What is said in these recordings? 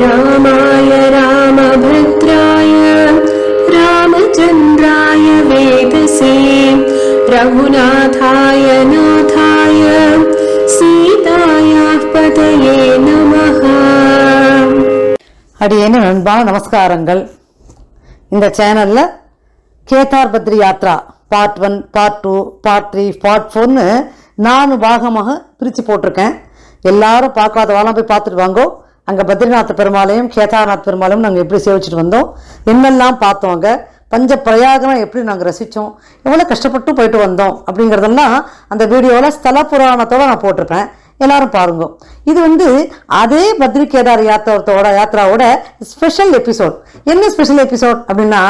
रामाय रामभद्राय रामचन्द्राय वेदसे रघुनाथाय नाथाय सीतायाः पतये नमः அடியேன்னு அன்பான நமஸ்காரங்கள் இந்த சேனலில் Kedar Badri yatra part one part two part three part ஃபோர்னு நாலு பாகமாக பிரித்து போட்டிருக்கேன் எல்லாரும் பார்க்காதவாலாம் போய் பார்த்துட்டு வாங்கோ. அங்கே பத்ரிநாத் பெருமாளையும் கேதார்நாத் பெருமாளையும் நாங்கள் எப்படி சேவிச்சிட்டு வந்தோம்? என்னெல்லாம் பார்த்தோங்க பஞ்ச பிரயாகரம் எப்படி நாங்கள் ரசித்தோம் எவ்வளோ கஷ்டப்பட்டு போயிட்டு வந்தோம்? அப்படிங்கிறதெல்லாம் அந்த வீடியோவில் ஸ்தல புராணத்தோடு நான் போட்டிருப்பேன். எல்லாரும் பாருங்க. இது வந்து அதே பத்ரி கேதார் யாத்திரத்தோட யாத்திராவோட ஸ்பெஷல் எபிசோட் என்ன ஸ்பெஷல் எபிசோட் அப்படின்னா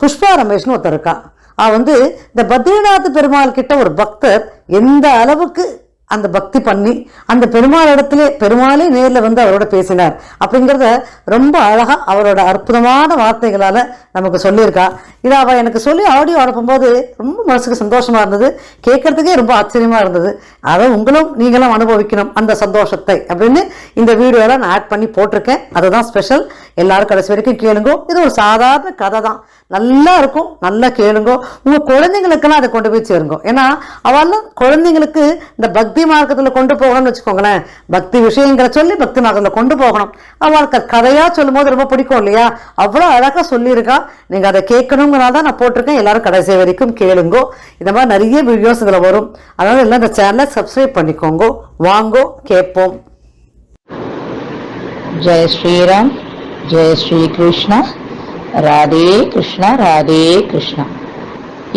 புஷ்பா ரமேஷ்னு ஒருத்தர் இருக்கா. அவ வந்து இந்த பத்ரிநாத் பெருமாள் கிட்ட ஒரு பக்தர் எந்த அளவுக்கு அந்த பக்தி பண்ணி அந்த பெருமாள் இடத்துல பெருமாளே நேரில் வந்து அவரோட பேசினார். அப்படிங்கிறத ரொம்ப அழகாக அவரோட அற்புதமான வார்த்தைகளால் நமக்கு சொல்லியிருக்கா. இதை அவள் எனக்கு சொல்லி ஆடியோ அனுப்பும்போது ரொம்ப மனசுக்கு சந்தோஷமாக இருந்தது. கேட்கறதுக்கே ரொம்ப ஆச்சரியமா இருந்தது. அதை உங்களும் நீங்களும் அனுபவிக்கணும் அந்த சந்தோஷத்தை அப்படின்னு இந்த வீடியோல நான் ஆட் பண்ணி போட்டிருக்கேன். அதுதான் ஸ்பெஷல் எல்லாரும் கடைசி வரைக்கும் கேளுங்க. இது ஒரு சாதாரண கதை தான் நல்லா இருக்கும். நல்லா கேளுங்க. உங்கள் குழந்தைங்களுக்கெல்லாம் அதை கொண்டு போய் சேருங்க. ஏன்னா அவெல்லாம் குழந்தைங்களுக்கு இந்த பக்தி மார்க்கத்தில் கொண்டு போகணும்னு வச்சுக்கோங்களேன். பக்தி விஷயங்களை சொல்லி பக்தி மார்க்கத்தில் கொண்டு போகணும். அவளுக்கு கதையாக சொல்லும் போது ரொம்ப பிடிக்கும் இல்லையா? அவ்வளோ அழகாக சொல்லியிருக்கா. நீங்கள் அதை கேட்கணுங்கிறனால தான் நான் போட்டிருக்கேன். எல்லாரும் கடைசி வரைக்கும் கேளுங்க. இந்த மாதிரி நிறைய வீடியோஸ் இதில் வரும். அதனால் எல்லாம் இந்த சேனலை சப்ஸ்கிரைப் பண்ணிக்கோங்க. வாங்கோ. கேட்போம். ஜெய் ஸ்ரீராம். ஜெய ஸ்ரீ கிருஷ்ணா ராதே கிருஷ்ணா ராதே கிருஷ்ணா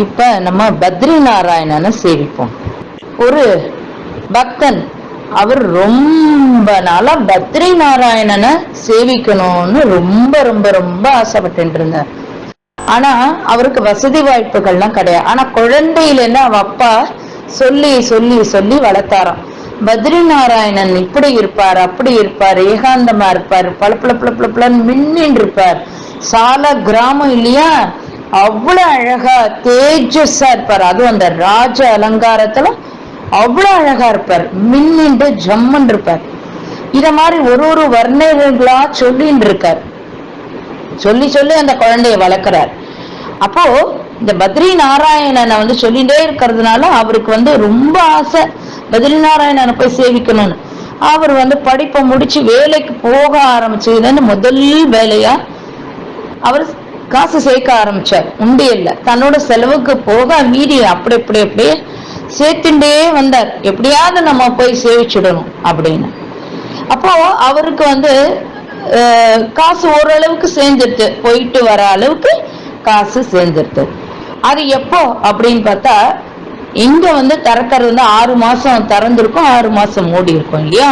இப்ப நம்ம பத்ரி நாராயணனை சேவிப்போம். ஒரு பக்தன் அவர் ரொம்ப நாளா பத்ரி நாராயணனை சேவிக்கணும்னு ரொம்ப ரொம்ப ரொம்ப ஆசைப்பட்டு இருந்தார் ஆனா அவருக்கு வசதி வாய்ப்புகள்லாம் கிடையாது. ஆனா குழந்தையில இருந்து அவ அப்பா சொல்லி சொல்லி சொல்லி வளர்த்தாராம். பத்ரி நாராயணன் இப்படி இருப்பார் அப்படி இருப்பார் ஏகாந்தமா இருப்பார் பல பல பல பல பலன்னு மின்னின் இருப்பார். சால கிராமம் இல்லையா? அவ்வளவு அழகா தேஜஸா இருப்பார். அதுவும் அந்த ராஜ அலங்காரத்துல அவ்வளவு அழகா இருப்பார். மின்னின்று ஜம்மன் இருப்பார். இத மாதிரி ஒரு ஒரு வர்ணங்களா சொல்லின்னு இருக்கார். சொல்லி சொல்லி அந்த குழந்தைய வளர்க்கிறார். அப்போ இந்த பத்ரி நாராயணனை வந்து சொல்லிட்டே இருக்கிறதுனால அவருக்கு வந்து ரொம்ப ஆசை. பத்ரி நாராயணனை போய் சேவிக்கணும்னு. அவர் வந்து படிப்பை முடிச்சு வேலைக்கு போக ஆரம்பிச்சதுன்னு முதல் வேலையா அவர் காசு சேர்க்க ஆரம்பிச்சார். உண்டியல்ல தன்னோட செலவுக்கு போக மீறி அப்படி அப்படி அப்படியே சேர்த்துட்டே வந்தார். எப்படியாவது நம்ம போய் சேவிச்சுடணும் அப்படின்னு. அப்போ அவருக்கு வந்து காசு ஓரளவுக்கு சேர்ந்துருது போயிட்டு வர அளவுக்கு காசு சேர்ந்துருது அது எப்போ அப்படின்னு பார்த்தா இங்க வந்து திறக்கிறது வந்து ஆறு மாசம் திறந்திருக்கும் ஆறு மாசம் மூடி இருக்கும் இல்லையா?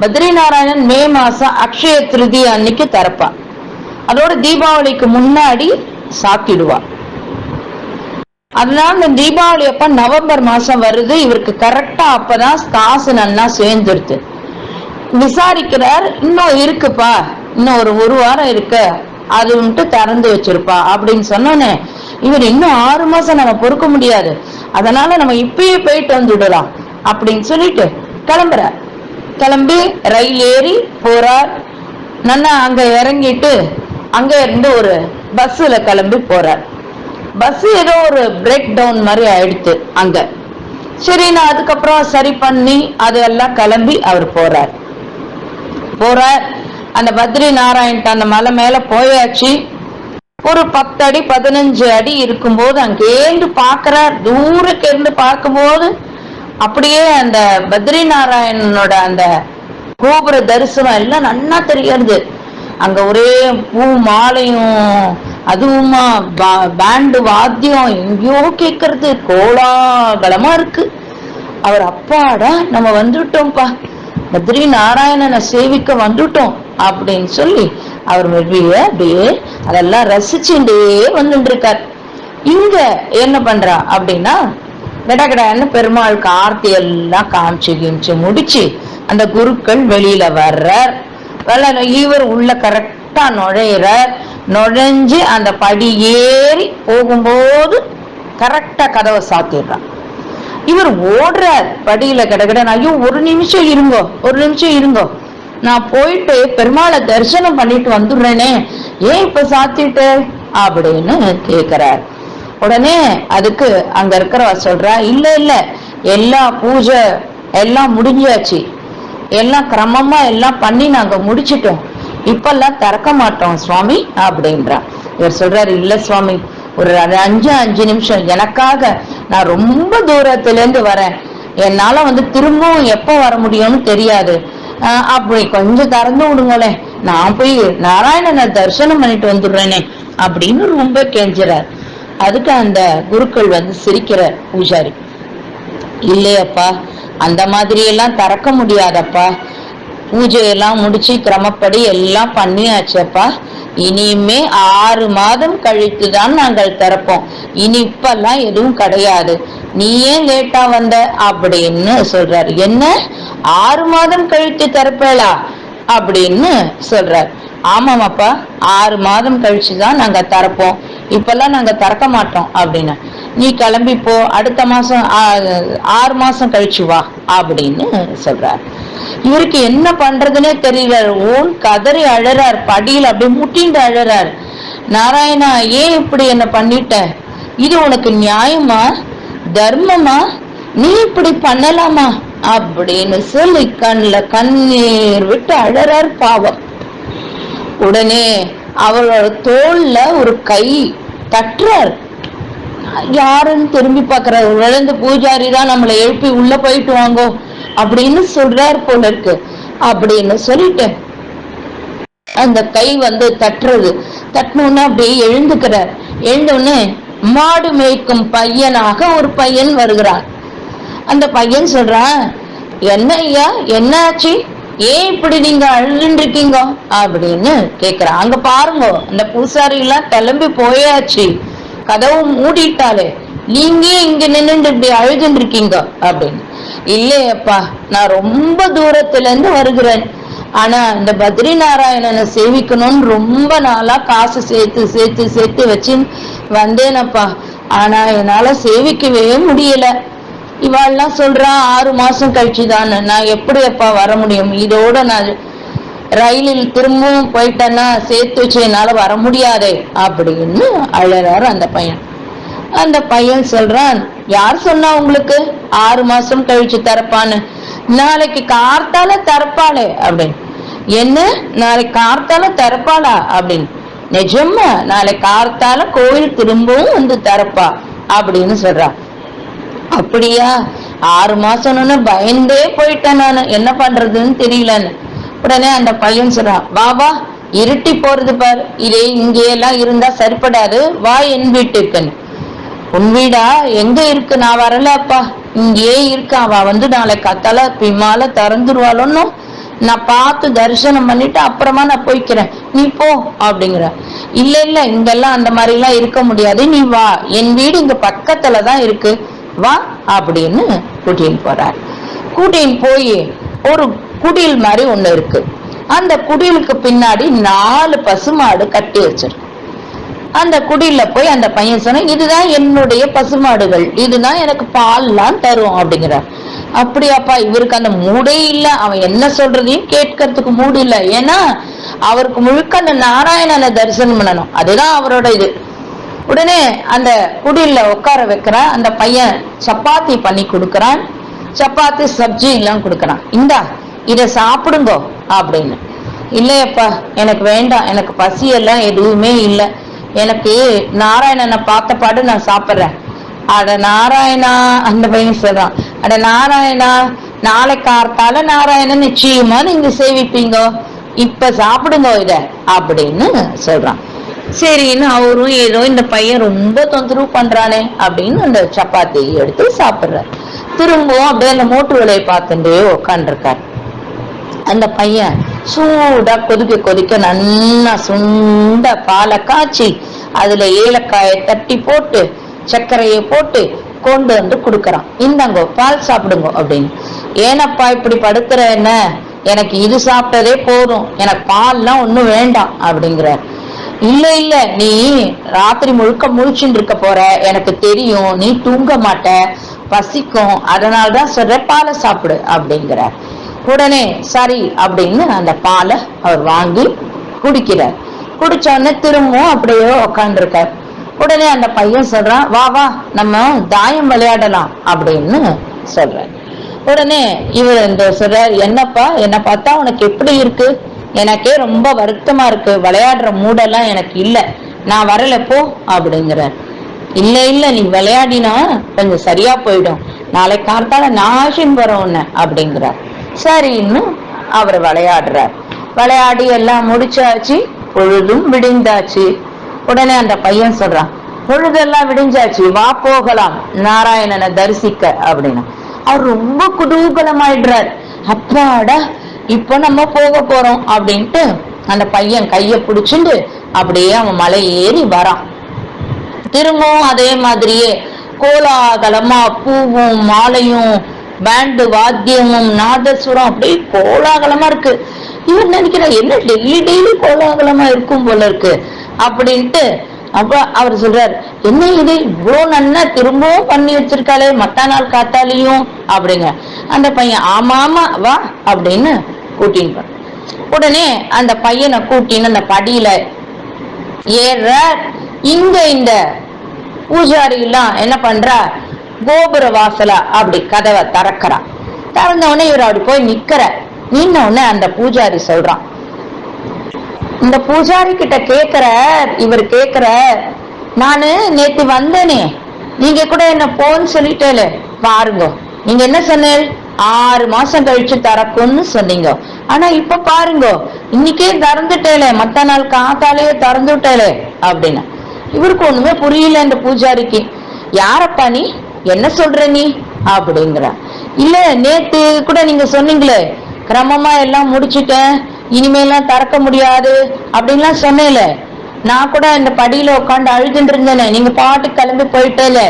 பத்ரி நாராயணன் மே மாசம் அக்ஷய திருதி அன்னைக்கு திறப்பான். அதோட தீபாவளிக்கு முன்னாடி சாத்திடுவான் அதனால இந்த தீபாவளி அப்ப நவம்பர் மாசம் வருது இவருக்கு கரெக்டா அப்பதான் காசு நல்லா சேர்ந்துருது. விசாரிக்கிறார் இன்னும் இருக்குப்பா இன்னும் ஒரு ஒரு வாரம் இருக்கு அது வந்துட்டு திறந்து வச்சிருப்பா அப்படின்னு சொன்னோன்னே இவர் இன்னும் ஆறு மாசம் நம்ம பொறுக்க முடியாது. அதனால நம்ம இப்பயே போயிட்டு வந்துடலாம். அப்படின்னு சொல்லிட்டு கிளம்புற கிளம்பி ரயில் ஏறி போறார். நன்னா அங்க இறங்கிட்டு அங்க இருந்து ஒரு பஸ்ல கிளம்பி போறார். பஸ் ஏதோ ஒரு பிரேக் டவுன் மாதிரி ஆயிடுத்து அங்க. சரி நான் அதுக்கப்புறம் சரி பண்ணி அதெல்லாம் கிளம்பி அவர் போறார். போறார். அந்த பத்ரி நாராயண் அந்த மலை மேல போயாச்சு. ஒரு பத்து அடி பதினஞ்சு அடி இருக்கும்போது அங்கேருந்து பார்க்கறார். தூரக்கு பார்க்கும்போது அப்படியே அந்த பத்ரி நாராயணனோட அந்த கோபுர தரிசனம் எல்லாம் நன்னா தெரியறது அங்க ஒரே பூ மாலையும் அதுவுமா பேண்டு வாத்தியம் எங்கேயோ கேட்கறது. கோலாகலமா இருக்கு. அவர் அப்பாடா நம்ம வந்துட்டோம்ப்பா. பத்ரி நாராயணனை சேவிக்க வந்துட்டோம் அப்படின்னு சொல்லி அவர் மெல்விய அப்படியே அதெல்லாம் ரசிச்சுட்டே வந்துட்டு இருக்கார் இங்க என்ன பண்றா அப்படின்னா கடகடன்னு பெருமாளுக்கு ஆர்த்தி எல்லாம் காமிச்சு கிமிச்சு முடிச்சு அந்த குருக்கள் வெளியில வர்றார். வளர இவர் உள்ள கரெக்டா நுழையிறார். நுழைஞ்சு அந்த படி ஏறி போகும்போது கரெக்டா கதவை சாத்திடுறான் இவர் ஓடுறார். படியில கிடக்கிட ஐயோ ஒரு நிமிஷம் இருங்கோ ஒரு நிமிஷம் இருங்கோ. நான் போயிட்டு பெருமாளை தரிசனம் பண்ணிட்டு வந்துடுறேனே. ஏன் இப்ப சாத்திட்டு? அப்படின்னு கேக்குறார். உடனே அதுக்கு அங்க இருக்கிறவ சொல்றா இல்ல இல்ல. எல்லா பூஜை எல்லாம் முடிஞ்சாச்சு. எல்லாம் கிரமமா எல்லாம் பண்ணி நாங்க முடிச்சிட்டோம். இப்பெல்லாம் திறக்க மாட்டோம் சுவாமி அப்படின்றா. இவர் சொல்றாரு இல்ல சுவாமி ஒரு அஞ்சு அஞ்சு நிமிஷம். எனக்காக நான் ரொம்ப தூரத்துல இருந்து வரேன். என்னால வந்து திரும்பவும் எப்ப வர முடியும்னு தெரியாது. அப்படி கொஞ்சம் திறந்து விடுங்களேன் நான் போய் நாராயணனை தரிசனம் பண்ணிட்டு வந்துடுறேனே அப்படின்னு ரொம்ப கெஞ்சுறார். அதுக்கு அந்த குருக்கள் வந்து சிரிக்கிறார் பூஜாரி இல்லையப்பா அந்த மாதிரி எல்லாம் திறக்க முடியாதப்பா. பூஜையெல்லாம் முடிச்சு கிரமப்படி எல்லாம் பண்ணியாச்சப்பா. இனிமே ஆறு மாதம் கழித்து தான் நாங்கள் திறப்போம். இனி இப்பெல்லாம் எதுவும் கிடையாது. நீ ஏன் லேட்டா வந்த அப்படின்னு சொல்றார். என்ன? ஆறு மாதம் கழித்து திறப்பேளா அப்படின்னு சொல்றார். ஆமாமாப்பா ஆறு மாதம் கழிச்சு தான் நாங்க திறப்போம் இப்பெல்லாம் நாங்க திறக்க மாட்டோம் அப்படின்னு. நீ கிளம்பி போ அடுத்த மாசம் ஆறு மாசம் கழிச்சு வா அப்படின்னு சொல்றார். இவருக்கு என்ன பண்றதுன்னே தெரியல. ஓன் கதறி அழறார். படியில் அப்படியே முட்டிண்டு அழறார். நாராயணா ஏன் இப்படி என்ன பண்ணிட்ட? இது உனக்கு நியாயமா? தர்மமா? நீ இப்படி பண்ணலாமா? அப்படின்னு சொல்லி கண்ணுல கண்ணீர் விட்டு அழறார் பாவம். உடனே அவளோட தோல்ல ஒரு கை தட்டுறார். யாருன்னு திரும்பி பார்க்கறாரு. விழுந்த பூஜாரி தான் நம்மளை எழுப்பி உள்ள போயிட்டு வாங்கோ அப்படின்னு சொல்றார் போல இருக்கு. அப்படின்னு சொல்லிட்டு அந்த கை வந்து தட்டுறது. தட்டினோன்னு அப்படியே எழுந்துக்கிறார். எழுந்தோடனே மாடு மேய்க்கும் பையனாக ஒரு பையன் வருகிறான் அந்த பையன் சொல்றான் என்ன ஐயா என்ன ஆச்சு? ஏன் இப்படி நீங்க அழுதுன்னு இருக்கீங்க அப்படின்னு கேக்குறான். அங்க பாருங்க அந்த பூசாரி எல்லாம் கிளம்பி போயாச்சு. கதவு மூடிட்டாலே நீங்க இங்க நின்னுட்டு இப்படி அழுதுன்னு இருக்கீங்க அப்படின்னு இல்லையப்பா நான் ரொம்ப தூரத்துல இருந்து வருகிறேன். ஆனா இந்த பத்ரி நாராயணனை சேவிக்கணும்னு ரொம்ப நாளா காசு சேர்த்து சேர்த்து சேர்த்து வச்சு வந்தேனப்பா. ஆனா என்னால சேவிக்கவே முடியல. இவாள்லாம் சொல்றா ஆறு மாசம் கழிச்சு நான் எப்படி அப்பா வர முடியும்? இதோட நான் ரயிலில் திரும்பவும் போயிட்டேன்னா சேர்த்து வச்சு என்னால வர முடியாதே. அப்படின்னு அழறாரு அந்த பையன். அந்த பையன் சொல்றான் யார் சொன்னா உங்களுக்கு? ஆறு மாசம் கழிச்சு தரப்பான்னு. நாளைக்கு கார்த்தால தரப்பாளே அப்படின்னு. என்ன? நாளைக்கு கார்த்தால தரப்பாளா? அப்படின்னு. நிஜமா? நாளை கார்த்தால கோவில் திரும்பவும் வந்து தரப்பா அப்படின்னு சொல்றா. அப்படியா? ஆறு மாசம்னு பயந்தே போயிட்டேன் நான். என்ன பண்றதுன்னு தெரியலன்னு. உடனே அந்த பையன் சொல்றான் வா வா இருட்டி போறது பார். இதே இங்கேயெல்லாம் இருந்தா சரிப்படாது. வா என் வீட்டுக்குன்னு. உன் வீடா? எங்க இருக்கு? நான் வரலப்பா இங்கேயே இருக்கு அவ வந்து நாளை கத்தால பிமால திறந்துருவாளோன்னு. நான் பார்த்து தரிசனம் பண்ணிட்டு அப்புறமா நான் போய்க்கிறேன். நீ போ அப்படிங்கிற. இல்ல இல்ல இங்கெல்லாம் அந்த மாதிரி எல்லாம் இருக்க முடியாது. நீ வா. என் வீடு இங்க பக்கத்துல தான் இருக்கு. வா அப்படின்னு கூட்டின்னு போறார். கூட்டின்னு போய் ஒரு குடில் மாதிரி ஒண்ணு இருக்கு. அந்த குடிலுக்கு பின்னாடி நாலு பசுமாடு கட்டி வச்சிருக்கு. அந்த குடியில போய் அந்த பையன் சொன்ன இதுதான் என்னுடைய பசுமாடுகள். இதுதான் எனக்கு பால்லாம் தரும் அப்படிங்கிறார். அப்படியாப்பா இவருக்கு அந்த மூடே இல்ல. அவன் என்ன சொல்றதையும் கேட்கறதுக்கு மூடு இல்ல. ஏன்னா அவருக்கு முழுக்க அந்த நாராயணனை தரிசனம் பண்ணணும். அதுதான் அவரோட இது. உடனே அந்த குடியில உட்கார வைக்கிறான் அந்த பையன் சப்பாத்தி பண்ணி கொடுக்கறான். சப்பாத்தி சப்ஜி எல்லாம் கொடுக்கறான். இந்தா இத சாப்பிடுங்கோ அப்படின்னு. இல்லையப்பா எனக்கு வேண்டாம். எனக்கு பசி எல்லாம் எதுவுமே இல்லை. எனக்கு நாராயணனை பார்த்த பாடு நான் சாப்பிட்றேன். அட நாராயணா அந்த பையன் சொல்றான். அட நாராயணா நாளை கார்த்தால நாராயணன் நிச்சயமா நீங்க சேவிப்பீங்க. இப்ப சாப்பிடுங்க இத அப்படின்னு சொல்றான். சரின்னு அவரும் ஏதோ இந்த பையன் ரொம்ப தொந்தரவு பண்றானே அப்படின்னு அந்த சப்பாத்தி எடுத்து சாப்பிடுறாரு. திரும்பவும் அப்படியே அந்த மோட்டு விலையை பார்த்துட்டே உக்காண்டிருக்காரு அந்த பையன் சூடா கொதிக்க கொதிக்க நல்லா சுண்ட பாலை காய்ச்சி அதுல ஏலக்காயை தட்டி போட்டு சர்க்கரையை போட்டு கொண்டு வந்து கொடுக்கறான். இந்தாங்கோ பால் சாப்பிடுங்க அப்படின்னு. ஏனப்பா இப்படி படுத்துற என்ன? எனக்கு இது சாப்பிட்டதே போதும். எனக்கு பால்லாம் ஒன்றும் வேண்டாம் அப்படிங்கிறார். இல்ல இல்ல நீ ராத்திரி முழுக்க முழிச்சுட்டு இருக்க போற. எனக்கு தெரியும் நீ தூங்க மாட்ட. பசிக்கும். அதனால்தான் சொல்ற பாலை சாப்பிடு அப்படிங்கிறார். உடனே சரி அப்படின்னு அந்த பாலை அவர் வாங்கி குடிக்கிறார். குடிச்ச உடனே திரும்பவும் அப்படியே உக்காந்துருக்கார் உடனே அந்த பையன் சொல்றான் வா வா நம்ம தாயம் விளையாடலாம் அப்படின்னு சொல்றார். உடனே இவர் இந்த சொல்றார் என்னப்பா என்ன பார்த்தா உனக்கு எப்படி இருக்கு? எனக்கே ரொம்ப வருத்தமா இருக்கு. விளையாடுற மூடெல்லாம் எனக்கு இல்லை. நான் வரல போ அப்படிங்கிறார். இல்ல இல்ல நீ விளையாடினா கொஞ்சம் சரியா போயிடும். நாளை காத்தால நான் ஆஷின் வரோம் உன்னை அப்படிங்கிறார். சரின்னு அவர் விளையாடுறார். விளையாடி எல்லாம் முடிச்சாச்சு பொழுதும் விடிந்தாச்சு. உடனே அந்த பையன் சொல்றான் பொழுதெல்லாம் விடிஞ்சாச்சு வா போகலாம் நாராயணனை தரிசிக்க அப்படின்னு. அவர் ரொம்ப குதூகலமாயிடுறார். அப்பாடா இப்போ நம்ம போக போறோம் அப்படின்ட்டு அந்த பையன் கைய பிடிச்சிட்டு அப்படியே அவன் மலை ஏறி வரான். திரும்பவும் அதே மாதிரியே கோலாகலமா பூவும் மாலையும் பேண்டு வாத்தியமும் நாதசுரம் அப்படியே கோலாகலமா இருக்கு. இவர் நினைக்கிறார் என்ன டெய்லி டெய்லி கோலாகலமா இருக்கும் போல இருக்கு. அப்படின்ட்டு அப்ப அவர் சொல்றாரு என்ன இது? இவ்வளோ நன்னா திரும்பவும் பண்ணி வச்சிருக்காளே மத்த நாள் காத்தாலையும்? அப்படிங்க. அந்த பையன் ஆமா ஆமா வா அப்படின்னு கூட்டின்னு உடனே அந்த பையனை கூட்டின்னு அந்த படியில ஏற இங்க இந்த பூஜாரி எல்லாம் என்ன பண்றா? கோபுர வாசலா அப்படி கதவை திறக்கிறா. திறந்த உடனே இவர் அப்படி போய் நிக்கிற நின்ன உடனே அந்த பூஜாரி சொல்றான் இந்த பூஜாரி கிட்ட கேக்குற இவர் கேக்குற நானு நேத்து வந்தேனே. நீங்க கூட என்ன போன்னு சொல்லிட்டேல பாருங்க. நீங்க என்ன சொன்னேன் ஆறு மாசம் கழிச்சு திறக்கும்னு சொன்னீங்க. ஆனா இப்ப பாருங்க. இன்னைக்கே திறந்துட்டேலே மத்த நாள் காத்தாலேயே திறந்துவிட்டேல அப்படின்னு. இவருக்கு ஒண்ணுமே புரியல இந்த பூஜாரிக்கு. யாரப்பா நீ? என்ன சொல்ற நீ? அப்படிங்கிற இல்ல நேத்து கூட நீங்க சொன்னீங்களே. கிரமமா எல்லாம் முடிச்சுட்டேன். இனிமேலாம் திறக்க முடியாது அப்படின்லாம் சொன்னேல. நான் கூட இந்த படியில உட்காந்து அழுதுட்டு இருந்தேனே நீங்க பாட்டு கிளம்பி போயிட்டேல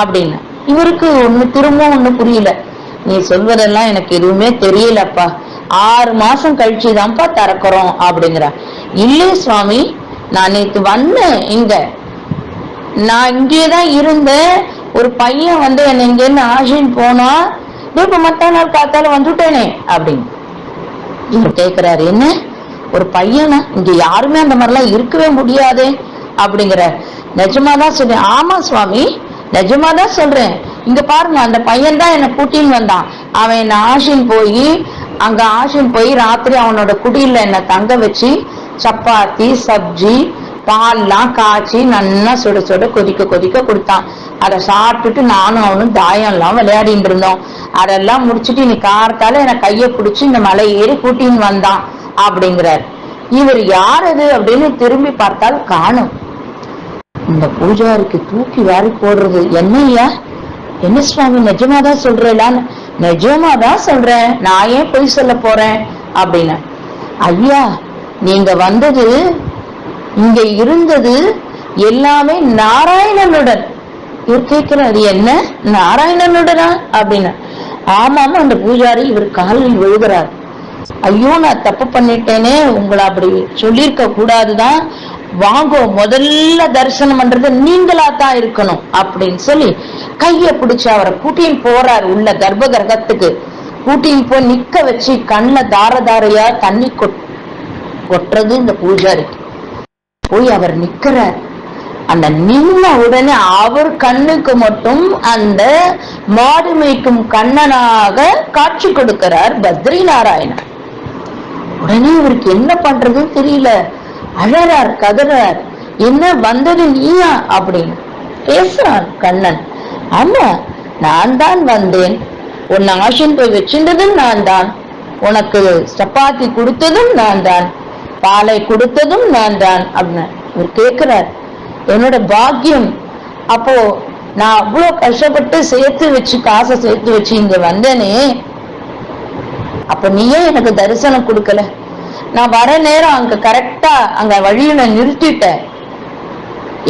அப்படின்னு. இவருக்கு ஒண்ணு திரும்பவும் ஒண்ணு புரியல. நீ சொல்வதெல்லாம் எனக்கு எதுவுமே தெரியலப்பா. ஆறு மாசம் கழிச்சுதான்ப்பா திறக்கிறோம் அப்படிங்கிற. இல்லையே சுவாமி நான் நேத்து வந்தேன் இங்க. நான் இங்கே தான் இருந்தேன். ஒரு பையன் வந்து என்னை இங்கேருந்து ஆஷின் போனா இப்ப மத்த நாள் காத்தால வந்துட்டேனே அப்படின்னு. இவர் கேக்குறாரு என்ன? ஒரு பையனை இங்க யாருமே அந்த மாதிரிலாம் இருக்கவே முடியாதே அப்படிங்கிற நிஜமாதான் சொல்றேன் ஆமா சுவாமி நிஜமாதான் சொல்றேன். இங்க பாருங்க அந்த பையன் தான் என்னை கூட்டின்னு வந்தான். அவன் என்ன ஆஷின் போய் அங்க ஆஷின் போய் ராத்திரி அவனோட குடியில என்ன தங்க வச்சு சப்பாத்தி சப்ஜி பால்லாம் காய்ச்சி நல்லா சுட சுட கொதிக்க கொதிக்க கொடுத்தான். அதை சாப்பிட்டுட்டு நானும் அவனும் தாயம்லாம் விளையாடிட்டு இருந்தோம். அதெல்லாம் முடிச்சிட்டு நீ காரத்தால என கையை பிடிச்சி இந்த மலை ஏறி கூட்டின்னு வந்தான் அப்படிங்கிறார். இவர் யார் அது அப்படின்னு திரும்பி பார்த்தால் காணும். இந்த பூஜாரிக்கு தூக்கி வாரி போடுறது. என்னய்யா என்ன சுவாமி நிஜமாதான் சொல்றேலான்னு நிஜமாதான் சொல்றேன். நான் ஏன் பொய் சொல்ல போறேன்? அப்படின்னு. ஐயா நீங்க வந்தது இங்க இருந்தது எல்லாமே நாராயணனுடன். இவர் கேட்கிறாரு என்ன? நாராயணனுடனா? அப்படின்னு. ஆமாமா அந்த பூஜாரி இவர் காலில் விழுகிறார். ஐயோ நான் தப்பு பண்ணிட்டேனே உங்களை அப்படி சொல்லியிருக்க கூடாதுதான். வாங்கோ முதல்ல தரிசனம் பண்றது நீங்களா தான் இருக்கணும் அப்படின்னு சொல்லி கைய பிடிச்சு அவரை கூட்டின்னு போறார் உள்ள கர்ப்ப கிரகத்துக்கு கூட்டின்னு போய் நிக்க வச்சு கண்ணுல தார தாரையா தண்ணி கொட் கொட்டுறது இந்த பூஜாரிக்கு போய் அவர் நிக்கிறார். அந்த நின்ன உடனே அவர் கண்ணுக்கு மட்டும் அந்த மாடு மேய்க்கும் கண்ணனாக காட்சி கொடுக்கிறார் பத்ரி நாராயணன் உடனே இவருக்கு என்ன பண்றதுன்னு தெரியல. அழறார் கதறார். என்ன வந்தது நீயா? அப்படின்னு பேசுறான் கண்ணன். ஆமா நான் தான் வந்தேன். உன்னை ஆசின் போய் வச்சிருந்ததும் நான் தான். உனக்கு சப்பாத்தி கொடுத்ததும் நான் தான். பாலை கொடுத்ததும் நான் தான் அப்படின்னு அவர் கேட்கிறார். என்னோட பாக்கியம். அப்போ நான் அவ்வளோ கஷ்டப்பட்டு சேர்த்து வச்சு காசை சேர்த்து வச்சு இங்க வந்தேனே. அப்ப நீயே எனக்கு தரிசனம் கொடுக்கல. நான் வர நேரம் அங்க கரெக்டா அங்க வழியில நிறுத்திட்டேன்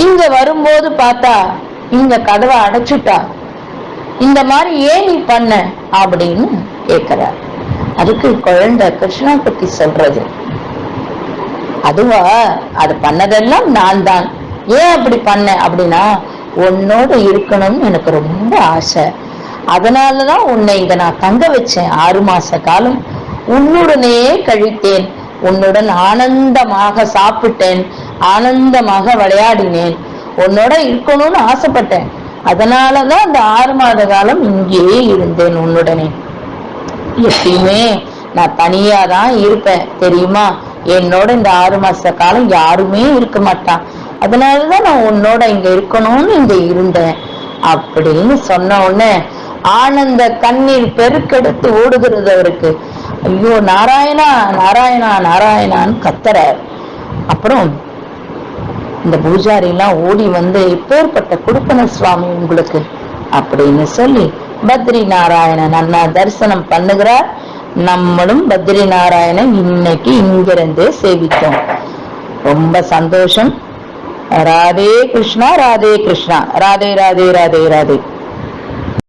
இங்க வரும்போது பார்த்தா இந்த கதவை அடைச்சுட்டா. இந்த மாதிரி ஏன் நீ பண்ண அப்படின்னு கேக்குறார் அதுக்கு குழந்தை கிருஷ்ணா பத்தி சொல்றது. அதுவா அது பண்ணதெல்லாம் நான் தான் ஏன் அப்படி பண்ண? அப்படின்னா உன்னோடு இருக்கணும்னு எனக்கு ரொம்ப ஆசை. அதனாலதான் உன்னை இங்க நான் தங்க வச்சேன் ஆறு மாச காலம். உன்னுடனே கழித்தேன். உன்னுடன் ஆனந்தமாக சாப்பிட்டேன். ஆனந்தமாக விளையாடினேன். உன்னோட இருக்கணும்னு ஆசைப்பட்டேன். அதனாலதான் அந்த ஆறு மாத காலம் இங்கேயே இருந்தேன் உன்னுடனே. எப்பயுமே நான் தனியா தான் இருப்பேன். தெரியுமா? என்னோட இந்த ஆறு மாச காலம் யாருமே இருக்க மாட்டான் அதனாலதான் நான் உன்னோட இங்க இருக்கணும்னு இங்க இருந்தேன். அப்படின்னு சொன்ன உடனே ஆனந்த கண்ணீர் பெருக்கெடுத்து ஓடுகிறது அவருக்கு. ஐயோ நாராயணா நாராயணா நாராயணான்னு கத்துறார். அப்புறம் இந்த பூஜாரி எல்லாம் ஓடி வந்து இப்பேற்பட்ட கொடுப்பன சுவாமி உங்களுக்கு அப்படின்னு சொல்லி பத்ரி நாராயணன் அண்ணா தரிசனம் பண்ணுகிறார். நம்மளும் பத்ரி நாராயணன் இன்னைக்கு இங்கிருந்தே சேவித்தோம். ரொம்ப சந்தோஷம். ராதே கிருஷ்ணா ராதே கிருஷ்ணா. ராதே ராதே ராதே ராதே.